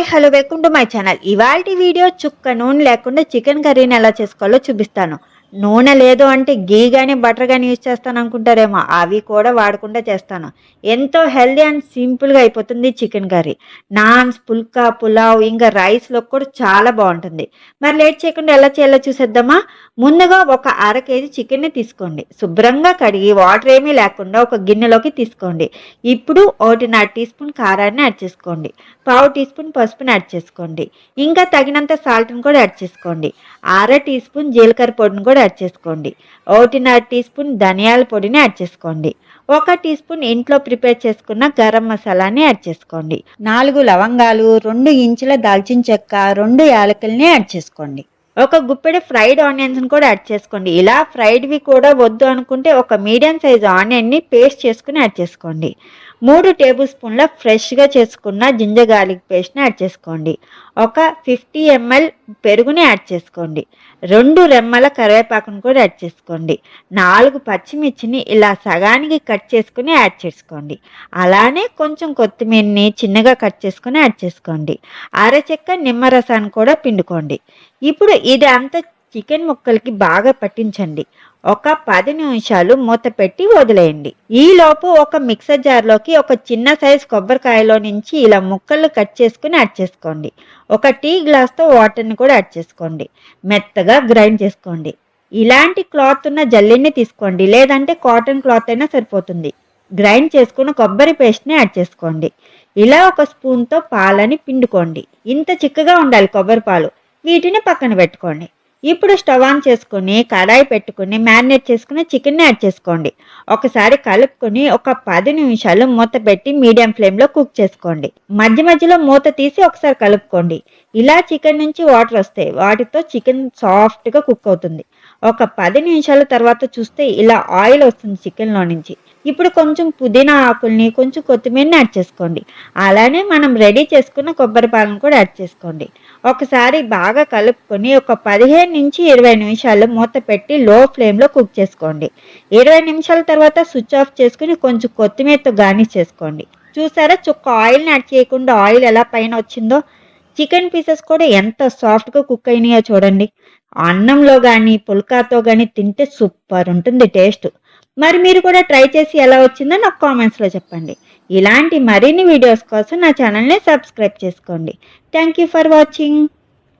Hi hello welcome to my channel. ఇవాళ video చుక్క నూనె లేకుండా చికెన్ కర్రీని ఎలా చేసుకోవాలో చూపిస్తాను. నూనె లేదు అంటే గీ కానీ బటర్ కానీ యూజ్ చేస్తాను అనుకుంటారేమో. అవి కూడా వాడకుండా చేస్తాను. ఎంతో హెల్దీ అండ్ సింపుల్గా అయిపోతుంది chicken curry. Naans phulka pulao ఇంకా రైస్లో కూడా చాలా బాగుంటుంది. మరి లేట్ చేయకుండా ఎలా చేయాలో చూసేద్దామా? ముందుగా ఒక అర కేజీ చికెన్ని తీసుకోండి. శుభ్రంగా కడిగి వాటర్ ఏమీ లేకుండా ఒక గిన్నెలోకి తీసుకోండి. ఇప్పుడు ఒకటిన్నర టీ స్పూన్ కారాన్ని యాడ్ చేసుకోండి. పావు టీ స్పూన్ పసుపుని యాడ్ చేసుకోండి. ఇంకా తగినంత సాల్ట్ని కూడా యాడ్ చేసుకోండి. అర టీ స్పూన్ జీలకర్ర పొడిని కూడా యాడ్ చేసుకోండి. ఒకటిన్నర టీ స్పూన్ ధనియాల పొడిని యాడ్ చేసుకోండి. ఒక టీ స్పూన్ ఇంట్లో ప్రిపేర్ చేసుకున్న గరం మసాలాని యాడ్ చేసుకోండి. నాలుగు లవంగాలు రెండు ఇంచుల దాల్చిన చెక్క రెండు యాలకుల్ని యాడ్ చేసుకోండి. ఒక గుప్పెడు ఫ్రైడ్ ఆనియన్స్ని కూడా యాడ్ చేసుకోండి. ఇలా ఫ్రైడ్వి కూడా వద్దు అనుకుంటే ఒక మీడియం సైజ్ ఆనియన్ని పేస్ట్ చేసుకుని యాడ్ చేసుకోండి. మూడు టేబుల్ స్పూన్ల ఫ్రెష్గా చేసుకున్న జింజర్ గార్లిక్ పేస్ట్ని యాడ్ చేసుకోండి. ఒక ఫిఫ్టీ ఎంఎల్ పెరుగుని యాడ్ చేసుకోండి. రెండు రెమ్మల కరివేపాకును కూడా యాడ్ చేసుకోండి. నాలుగు పచ్చిమిర్చిని ఇలా సగానికి కట్ చేసుకుని యాడ్ చేసుకోండి. అలానే కొంచెం కొత్తిమీరని చిన్నగా కట్ చేసుకుని యాడ్ చేసుకోండి. అరచెక్క నిమ్మరసాన్ని కూడా పిండుకోండి. ఇప్పుడు ఇది అంతా చికెన్ ముక్కలకి బాగా పట్టించండి. ఒక పది నిమిషాలు మూత పెట్టి వదిలేయండి. ఈలోపు ఒక మిక్సర్ జార్లోకి ఒక చిన్న సైజ్ కొబ్బరికాయలో నుంచి ఇలా ముక్కలు కట్ చేసుకుని యాడ్ చేసుకోండి. ఒక టీ గ్లాస్తో వాటర్ని కూడా యాడ్ చేసుకోండి. మెత్తగా గ్రైండ్ చేసుకోండి. ఇలాంటి క్లాత్ ఉన్న జల్లిని తీసుకోండి. లేదంటే కాటన్ క్లాత్ అయినా సరిపోతుంది. గ్రైండ్ చేసుకున్న కొబ్బరి పేస్ట్ని యాడ్ చేసుకోండి. ఇలా ఒక స్పూన్తో పాలని పిండుకోండి. ఇంత చిక్కగా ఉండాలి కొబ్బరి పాలు. వీటిని పక్కన పెట్టుకోండి. ఇప్పుడు స్టవ్ ఆన్ చేసుకుని కడాయి పెట్టుకుని మ్యారినేట్ చేసుకుని చికెన్ని యాడ్ చేసుకోండి. ఒకసారి కలుపుకొని ఒక పది నిమిషాలు మూత పెట్టి మీడియం ఫ్లేమ్లో కుక్ చేసుకోండి. మధ్య మధ్యలో మూత తీసి ఒకసారి కలుపుకోండి. ఇలా చికెన్ నుంచి వాటర్ వస్తాయి వాటితో చికెన్ సాఫ్ట్గా కుక్ అవుతుంది. ఒక పది నిమిషాల తర్వాత చూస్తే ఇలా ఆయిల్ వస్తుంది చికెన్లో నుంచి. ఇప్పుడు కొంచెం పుదీనా ఆకుల్ని కొంచెం కొత్తిమీరని యాడ్ చేసుకోండి. అలానే మనం రెడీ చేసుకున్న కొబ్బరి పాలను కూడా యాడ్ చేసుకోండి. ఒకసారి బాగా కలుపుకొని ఒక పదిహేను నుంచి ఇరవై నిమిషాలు మూత పెట్టి లో ఫ్లేమ్లో కుక్ చేసుకోండి. ఇరవై నిమిషాల తర్వాత స్విచ్ ఆఫ్ చేసుకుని కొంచెం కొత్తిమీరతో గార్నిష్ చేసుకోండి. చూసారా? చుక్క ఆయిల్ని యాడ్ చేయకుండా ఆయిల్ ఎలా పైన వచ్చిందో? చికెన్ పీసెస్ కూడా ఎంత సాఫ్ట్గా కుక్ అయినాయో చూడండి. అన్నంలో కానీ పుల్కాతో కానీ తింటే సూపర్ ఉంటుంది టేస్ట్. మరి మీరు కూడా ట్రై చేసి ఎలా వచ్చిందో నాకు కామెంట్స్లో చెప్పండి. ఇలాంటి మరిన్ని వీడియోస్ కోసం నా ఛానల్ని సబ్స్క్రైబ్ చేసుకోండి. Thank you for watching